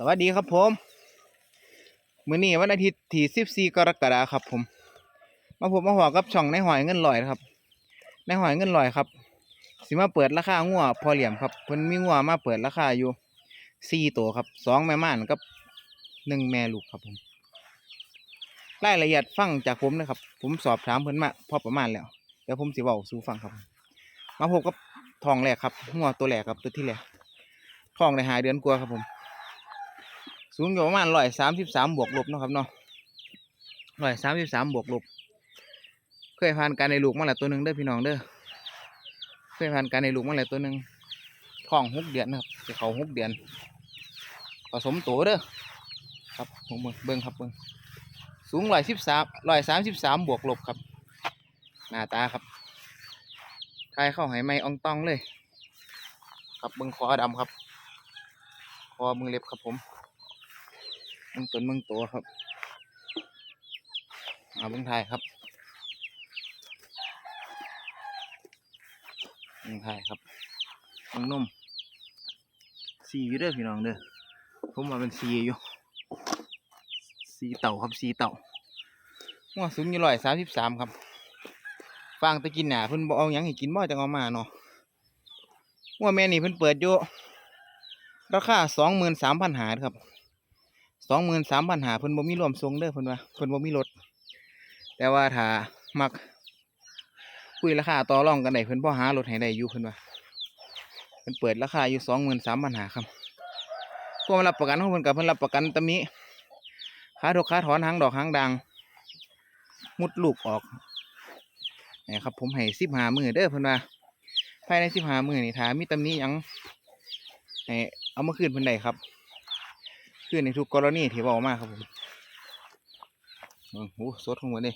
สวัสดีครับผมมื้อนี้วันอาทิตย์ที่14กรกฎาคมครับผม มาพบมาหัวกับช่องในหอยเงินลอยครับในหอยเงินลอยครับ สิมาเปิดราคางัวพอเหลี่ยมครับเพิ่นมีงัวมาเปิดราคาอยู่สี่ตัวครับสองแม่ม่านกับหนึ่งแม่ลูกครับผมรายละเอียดฟังจากผมนะครับ ผมสอบถามเพิ่นมาพอประมาณแล้วเดี๋ยวผมสิเว้าสู่ฟังครับ มาพบกับทองแรกครับงัวตัวแรกครับตัวที่แรกทองในหายเดือนกว่าครับผม สูงอยู่ประมาณร้อยสามสิบสามบวกลบนะครับเนาะร้อยสามสิบสามบวกลบ เคยผ่านการในลูกมาแล้วตัวหนึ่งเด้อพี่น้องเด้อ เคยผ่านการในลูกมาแล้วตัวหนึ่งท้องหกเดือนนะครับจะเขาหกเดือนผสมโตเด้อ ครับผมเบิ่งครับเบิ่งสูงร้อยสิบสามร้อยสามสิบสามบวกลบครับ หน้าตาครับทายเข้าหายไม้อองตองเลย ครับเบิ่งคอดำครับ คอมือเล็บครับผม มึงตนมึงตัวครับเอาเบิ้งไทยครับเบิ้งไทยครับเบิ้งนมสีอยู่เด้อพี่น้องเด้อผมมาเป็นสีอยู่สีเต่าครับสีเต่าหัวสูงอยู่ร้อยสามสิบสามครับฟางตะกินหนาเพิ่นบอเอาหยังให้กินบ่จังเอามาเนาะหัวแม่นี่เพิ่นเปิดอยู่ราคาสองหมื่นสามพันหาครับ สองหมื่นสามพันหาเพิ่นบ่มีรวมทรงเด้อเพิ่นว่าเพิ่นบ่มีรถ แต่ว่าถ้ามักคุยราคาต่อรองกันได้เพิ่นบ่หารถให้ได้อยู่เพิ่นว่าเพิ่นเปิดราคาอยู่สองหมื่นสามพันหาครับพวกมันรับประกันของเพิ่นกับเพิ่นรับประกันตำนี้ขาถกขาถอนหางดอกหางดัง มุดลูกออกนี่ครับ ผมให้สิบหามือเด้อเพิ่นว่าภายในสิบหามือนี่ถ้ามีตำนี้ยังให้เอามาคืนเพิ่นได้ครับ คือในทุกกรณีที่บอกมาครับผมโอ้โหสดของมันเลย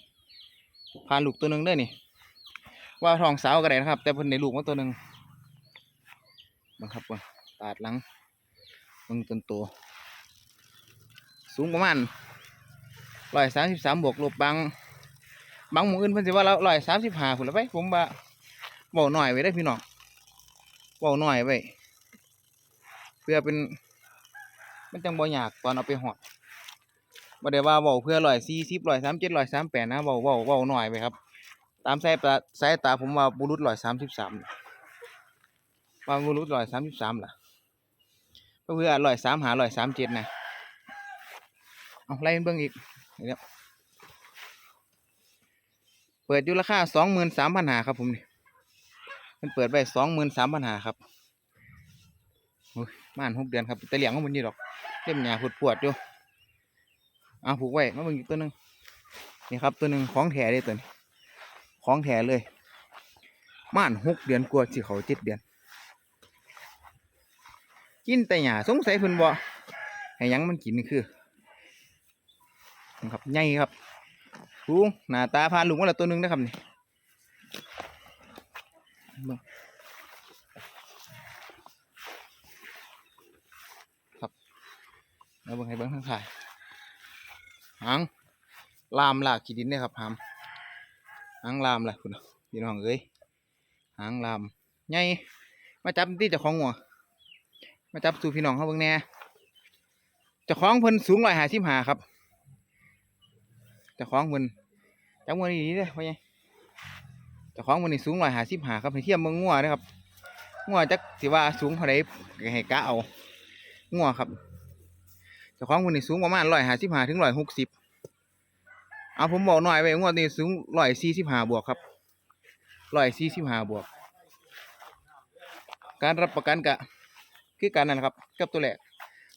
พานลูกตัวหนึ่งเด้นี่ ว่าทองสาวก็ได้นะครับ แต่เพิ่นในลูกมาตัวหนึ่งบังครับว่าตาดหลังเบิ่งต้นโตสูงประมาณร้อยสามสิบสามบวกลบบางบางหมู่อื่นเพิ่นสิว่าเราร้อยสามสิบห้าพุ่นละไปผมว่าเบาหน่อยไว้ได้พี่น้องเบาหน่อยไว้เพื่อเป็น มันจังบ่ยากตอนเอาไปหอดบ่ได้ว่าเว้าเพื่อร้อยสี่สิบร้อยสามเจ็ดร้อยสามแปดนะเว้าเว้าเว้าหน่อยไปครับ ตามสายตาสายตาผมว่าบุรุษร้อยสามสิบสามว่าบุรุษร้อยสามสิบสามล่ะเพื่อร้อยสามหาร้อยสามเจ็ดนะเอาไล่เบิ่งอีกเดี๋ยวเปิดอยู่ราคาสองหมื่นสามพันหาครับผมนี่มันเปิดไปสองหมื่นสามพันหาครับ ม่านหกเดือนครับแต่เลี้ยงของมันนี่ดอกเล่มหยาปวดปวดๆอยู่เอาผูกไว้มาเบิ่งอีกตัวหนึ่งนี่ครับตัวหนึ่งของแถเลยตัวนี้ของแถเลย ม่านหกเดือนกว่าสิเขาเจ็ดเดือน กินแต่หยาสงสัยเพิ่นบ่ให้ยังมันกินนี่คือนะครับใหญ่ครับสูงหน้าตาพานลุงว่าละตัวหนึ่งนะครับนี่ เบิ่งแล้วเบิ่งให้เบิ่งทางถ่ายหางลามลากขีดินเนี่ยครับหามหางลามล่ะคุณพี่น้องเอ้ยหางลามใหญ่มาจับที่เจ้าของหัวมาจับสู่พี่น้องเขาเบิ่งแน่เจ้าของเพิ่นสูงร้อยห้าสิบห้าครับเจ้าของเพิ่นจับมือดีๆเด้อพ่อใหญ่เจ้าของเพิ่นนี่สูงร้อยห้าสิบห้าครับให้เทียบเบิ่งงัวเด้อครับงัวจักสิว่าสูงเท่าใดก็ให้กะเอางัวครับ จ้าของคนนี้สูงประมาณร้อยห้าสิบห้าถึงร้อยหกสิบเอาผมบอกหน่อยไว้งวดนี้สูงร้อยสี่สิบห้าบวกครับร้อยสี่สิบห้าบวก การรับประกันกะคือการนั่นแหละครับกับตัวแรก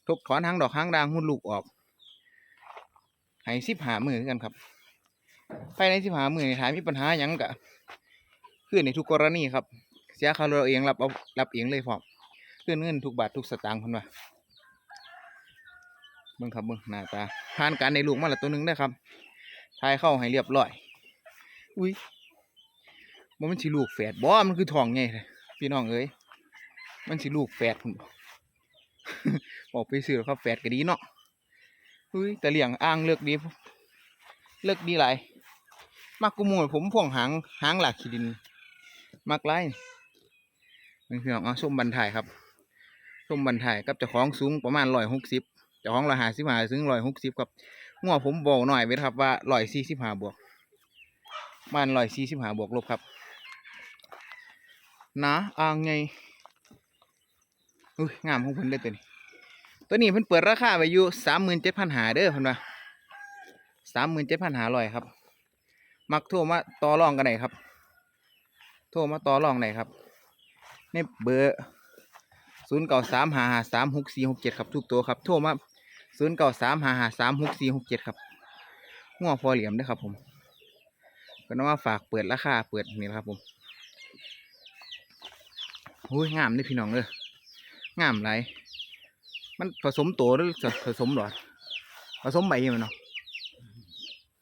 ทบถอนหางดอกหางดางหุ่นลูกออกให้สิบห้ามือกันครับภายในสิบห้ามือนี่ถามมีปัญหาหยังกะคือในทุกกรณีครับ เสียค่าเราเองรับเอารับเองเลยพร้อมคืนเงินทุกบาททุกสตางค์คนว่า เบิ่งครับเบิ่งหน้าตาผ่านการในลูกมาละตัวหนึ่งได้ครับทายเข้าให้เรียบร้อย อุ้ยบ่มันสิลูกแฝดบ่มันคือทองไงพี่น้องเอ้ยมันสิลูกแฝดพุ่นบ่บอกไปซื้อครับแฝดก็ดีเนาะอุ้ยแต่เลี้ยงอ่างเลือกดีเลือกดีหลายมักกูมูผมพ่วงหางหางหลักขี้ดิน มักไรนี่พี่น้องเอาส้มบันทายครับส้มบันทายกับเจ้าของสูงประมาณร้อยหกสิบ จ้าของร้อยห้าสิบห้าถึงร้อยหกสิบครับงัวผมบอกหน่อยไว้ครับว่าร้อยสี่สิบห้าบวกมันร้อยสี่สิบห้าบวกลบครับนะอ่างไงอุ้ยงามของเพิ่นได้ตัวนี้ ตัวนี้เพิ่นเปิดราคาไว้อยู่สามหมื่นเจ็ดพันหาเด้อเพิ่นว่าสามหมื่นเจ็ดพันหาร้อยครับ มักโทรมาต่อรองกันไหนครับ โทรมาต่อรองไหนครับในเบอร์ศูนย์เก้าสามหาหาสามหกสี่หกเจ็ดครับทุกตัวครับ โทรมา ศูนย์เก้าสามหาหาสามหกสี่หกเจ็ดครับง้อพอเหลี่ยมเด้ครับผม ก็น้องว่าฝากเปิดราคาเปิดนี่นะครับผมโอ้ยงามเลยพี่น้องเลยงามไรมันผสมตัวหรือผสมหรอผสมใบอยู่มั้ยเนาะ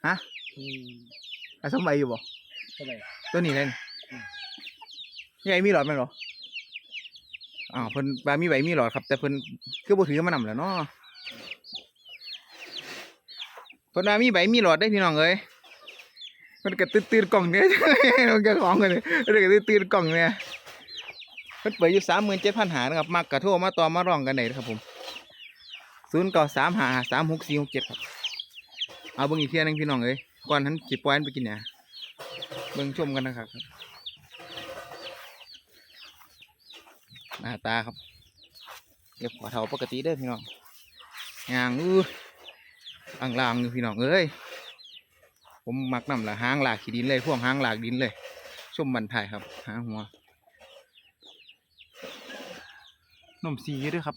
ฮะผสมใบอยู่บ่เท่าตัวนี้เลยใหญ่มีหลอดไหมหรออ้าวเพิ่นบามีใบมีหลอดครับ แต่เพิ่นคือบ่ถือมานำแล้วเนาะ เพิ่นว่ามีใบมีหลอดได้พี่น้องเอ้ยเพิ่นก็ตื่นๆกล่องเนี่ยน้องเจ้าของกันเลยเพิ่นก็ตื่นๆกล่องเนี่ยเพิ่นเปิดอยู่37,000หานะครับมักกระโทรมาต่อมาร้องกันได้นะครับผม0935536467ครับเอาเบิ่งอีกเที่ยนึงพี่น้องเอ้ยก่อนทันสิปอยนไปกินหยังเบิ่งชมกันนะครับหน้าตาครับเก็บหัวเท่าปกติเด้อพี่น้องยางอู้อ อ่างลางอยู่พี่น้องเอ้ยผมมักนำละหางหลากขี้ดินเลยพวกหางหลากดินเลยชมบันทายครับหางหัวนมสีด้วยครับ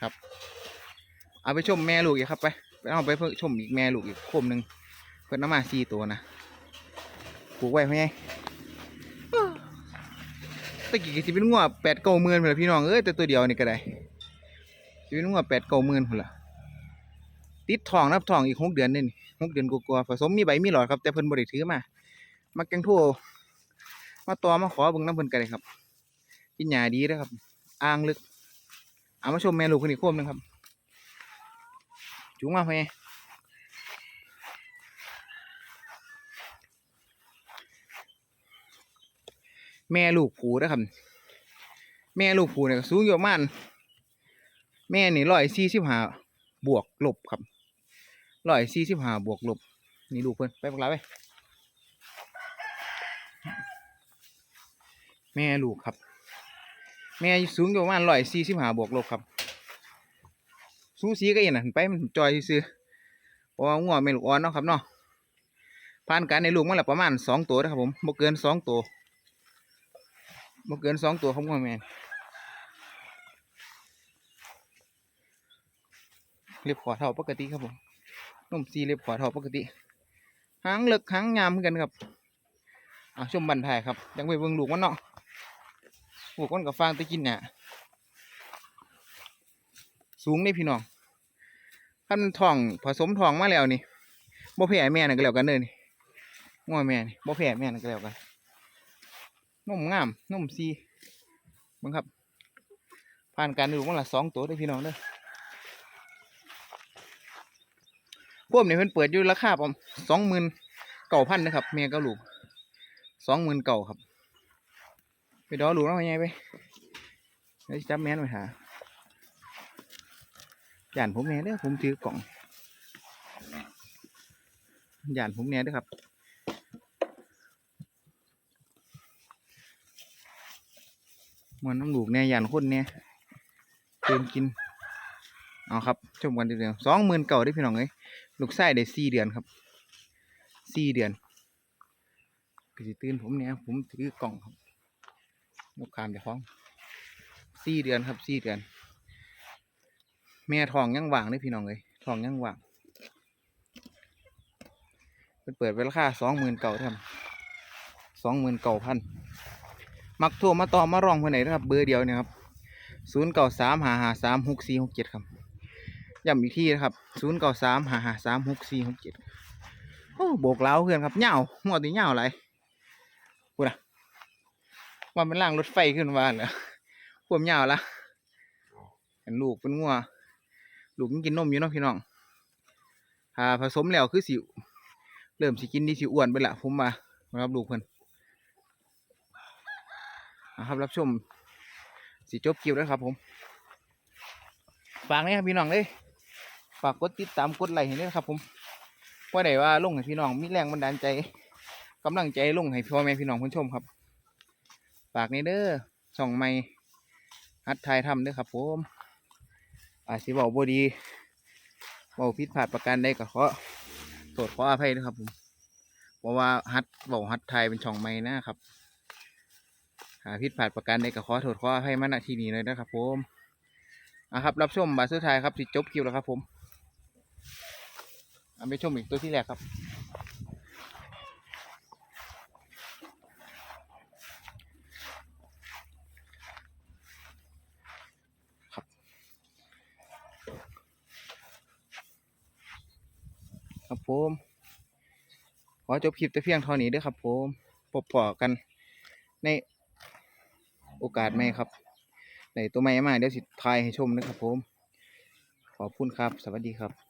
ครับ เอาไปชมแม่ลูกอีกครับไปไปเอาไปเพิ่งชมอีกแม่ลูกอีกโคมหนึ่งเพิ่นน้ำมาสีตัวนะปลูกไว้เพื่อไงตะกี้ก็สิเป็นงัวแปดเก้าหมื่นพุ่นล่ะพี่น้องเอ้ยแต่ตัวเดียวนี่ก็ได้ สิเป็นงัวแปดเก้าหมื่นพุ่นละติดทองนับทองอีกหกเดือนนี่หกเดือนกว่าๆผสมมีใบมีหลอดครับ แต่เพิ่นบ่ได้ถือมามาแกงทั่วมาต่อมาขอเบิ่งน้ำเพิ่นกันเลยครับกินหญ้าดีเด้อครับอ่างลึกเอามาชมแม่ลูกคนนี้โคมนึงครับจุงมาพ่อแม่แม่ลูกผูเด้อครับ แม่ลูกผูเนี่ยสูงอยู่ประมาณ แม่นี่ร้อยสี่สิบห้าบวกลบครับร้อยสี่สิบห้าบวกลบ นี่ลูเพิ่นไปพวกเราไปแม่ลูกครับ แม่สูงอยู่ประมาณร้อยสี่สิบห้าบวกลบครับ สูสีก็อย่างนั้นไปมันจอยซื้อเพราะงัวแม่ลูกอ่อนเนาะครับเนาะผ่านการในลูกมาแล้วประมาณสองตัวนะครับผมบ่เกินสองตัวบ่เกินสองตัวครับงัวแม่ เรียบขอเท่าปกติครับผมนมซีเรียบขอเท่าปกติหางเลิกหางงามเหมือนกันครับอะชมบันทายครับยังไปเบิ่งลูกมันเนาะลูกมันกับฟางตะกินเนี่ยสูงนี่พี่น้องคันทองผสมทองมาแล้วนี่บ่แพ้แม่นั่นก็แล้วกันเด้อนี่ง้อแม่นี่บ่แพ้แม่นั่นก็แล้วกันนมงามนมซีเบิ่งครับผ่านการดูมันละสองตัวเด้พี่น้องเด้อ พวกนี้เพิ่นเปิดอยู่ราคาประมาณสองหมื่นเก้าพันนะครับแม่กับลูกสองหมื่นเก้าครับ ไปดอลูกแล้วไงไปเดี๋ยวจับแม่นไปหาย่านผมแหน่เด้อผมถือกล่องหย่านผมแหน่เด้อครับมันน้ำลูกแน่ย่านคนแน่เติมกินเอาครับชมกันเดียวสองหมื่นเก่าได้พี่น้องเอ้ย ลูกไส้ได้สี่เดือนครับสี่เดือนก็สิตื่นผมเนี่ยผมถือกล่องครับลูกคามจะฟ้องสี่เดือนครับสี่เดือน แม่ทองยังว่างเลยพี่น้องเลยทองยังว่างเพิ่นเปิดไว้ราคาสองหมื่นเก่าครับสองหมื่นเก่าพันมักโทรมาต่อมาร้องเพื่อนไหนนะครับ เบอร์เดียวเนี่ยครับศูนย์เก้าสามหาหาสามหกสี่หกเจ็ดครับ ย้ำอีกทีนะครับศูนย์เก้าสามหาหาสามหกสี่หกเจ็ดโอ้โบกเล้าวเพื่อนครับเหงาหัวตีเหงาไรพูนะว่าเป็นล่างรถไฟขึ้นมาเหรอพวกเหงาละเห็นลูกเป็นงัวลูกกินนมอยู่เนาะพี่น้องถ้าผสมแล้วคือสิเริ่มสิกินดีสิอ้วนไปละผมมารับลูกเพิ่นนะครับรับชมสิจบคลิปแล้วครับผมฝากนะครับพี่น้องเลย ฝากกดติดตามกดไลค์ให้ด้วยครับ ผมว่าได้ว่าลงให้พี่น้องมีแรงบันดาลใจกำลังใจลงให้พ่อแม่พี่น้องผู้ชมครับฝากในเด้อช่องใหม่ฮัดทายทำเด้อครับ ผมอาจสิบอกบดีเบาผิดพลาดประการใดก็ขอโทษขออภัยด้วยครับ ผมเพราะว่าฮัดเบาฮัดไทยเป็นช่องใหม่นะครับหาผิดพลาดประการใดก็ขอโทษขออภัยมาณที่นี้เลยนะครับ ผมอะครับ รับชมบาสุดท้ายครับสิจบคลิปแล้วครับผม ไปชมอีกตัวที่แรกครับครับผม ขอจบคลิปแต่เพียงเท่านี้ด้วยครับผมพบปอกันในโอกาสใหม่ครับในตัวใหม่มาเดี๋ยวสิทายให้ชมนะครับผม ขอบคุณครับ สวัสดีครับ